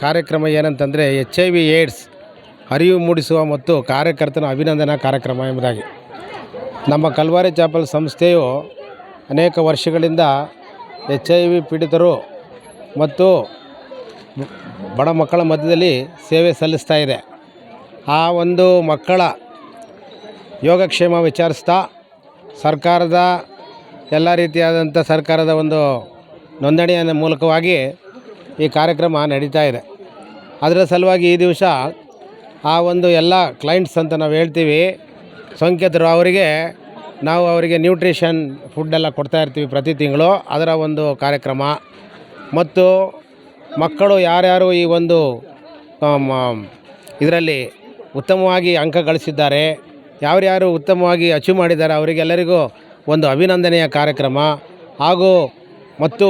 ಕಾರ್ಯಕ್ರಮ ಏನಂತಂದರೆ H I V AIDS ಅರಿವು ಮೂಡಿಸುವ ಮತ್ತು ಕಾರ್ಯಕರ್ತನ ಅಭಿನಂದನಾ ಕಾರ್ಯಕ್ರಮ ಎಂಬುದಾಗಿ. ನಮ್ಮ ಕಲ್ವಾರಿ ಚಾಪಲ್ ಸಂಸ್ಥೆಯು ಅನೇಕ ವರ್ಷಗಳಿಂದ ಎಚ್ ಐ ವಿ ಪೀಡಿತರು ಮತ್ತು ಬಡ ಮಕ್ಕಳ ಮಧ್ಯದಲ್ಲಿ ಸೇವೆ ಸಲ್ಲಿಸ್ತಾ ಇದೆ. ಆ ಒಂದು ಮಕ್ಕಳ ಯೋಗಕ್ಷೇಮ ವಿಚಾರಿಸ್ತಾ ಸರ್ಕಾರದ ಎಲ್ಲ ರೀತಿಯಾದಂಥ ಸರ್ಕಾರದ ಒಂದು ನೋಂದಣಿಯ ಮೂಲಕವಾಗಿ ಈ ಕಾರ್ಯಕ್ರಮ ನಡೀತಾ ಇದೆ. ಅದರ ಸಲುವಾಗಿ ಈ ದಿವಸ ಆ ಒಂದು ಎಲ್ಲ ಕ್ಲೈಂಟ್ಸ್ ಅಂತ ನಾವು ಹೇಳ್ತೀವಿ. ಸೋಂಕಿತರು ಅವರಿಗೆ ನಾವು ಅವರಿಗೆ ನ್ಯೂಟ್ರಿಷನ್ ಫುಡ್ಡೆಲ್ಲ ಕೊಡ್ತಾ ಇರ್ತೀವಿ ಪ್ರತಿ ತಿಂಗಳು ಅದರ ಒಂದು ಕಾರ್ಯಕ್ರಮ. ಮತ್ತು ಮಕ್ಕಳು ಯಾರ್ಯಾರು ಈ ಒಂದು ಇದರಲ್ಲಿ ಉತ್ತಮವಾಗಿ ಅಂಕ ಗಳಿಸಿದ್ದಾರೆ, ಯಾರ್ಯಾರು ಉತ್ತಮವಾಗಿ ಅಚೀವ್ ಮಾಡಿದ್ದಾರೆ ಅವರಿಗೆಲ್ಲರಿಗೂ ಒಂದು ಅಭಿನಂದನೆಯ ಕಾರ್ಯಕ್ರಮ. ಹಾಗೂ ಮತ್ತು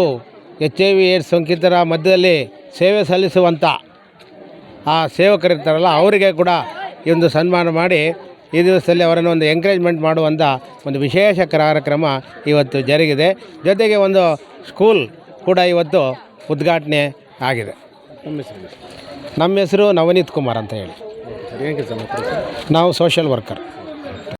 ಎಚ್ ಐ ವಿ ಏಡ್ಸ್ ಸೋಂಕಿತರ ಮಧ್ಯದಲ್ಲಿ ಸೇವೆ ಸಲ್ಲಿಸುವಂಥ ಆ ಸೇವಕರಿರ್ತಾರಲ್ಲ ಅವರಿಗೆ ಕೂಡ ಈ ಒಂದು ಸನ್ಮಾನ ಮಾಡಿ ಈ ದಿವಸದಲ್ಲಿ ಅವರನ್ನು ಒಂದು ಎಂಕರೇಜ್ಮೆಂಟ್ ಮಾಡುವಂಥ ಒಂದು ವಿಶೇಷ ಕಾರ್ಯಕ್ರಮ ಇವತ್ತು ಜರುಗಿದೆ. ಜೊತೆಗೆ ಒಂದು ಸ್ಕೂಲ್ ಕೂಡ ಇವತ್ತು ಉದ್ಘಾಟನೆ ಆಗಿದೆ. ನಮ್ಮ ಹೆಸರು ನಮ್ಮ ಹೆಸರು ನವನೀತ್ ಕುಮಾರ್ ಅಂತ ಹೇಳಿ. ನಾವು ಸೋಷಿಯಲ್ ವರ್ಕರ್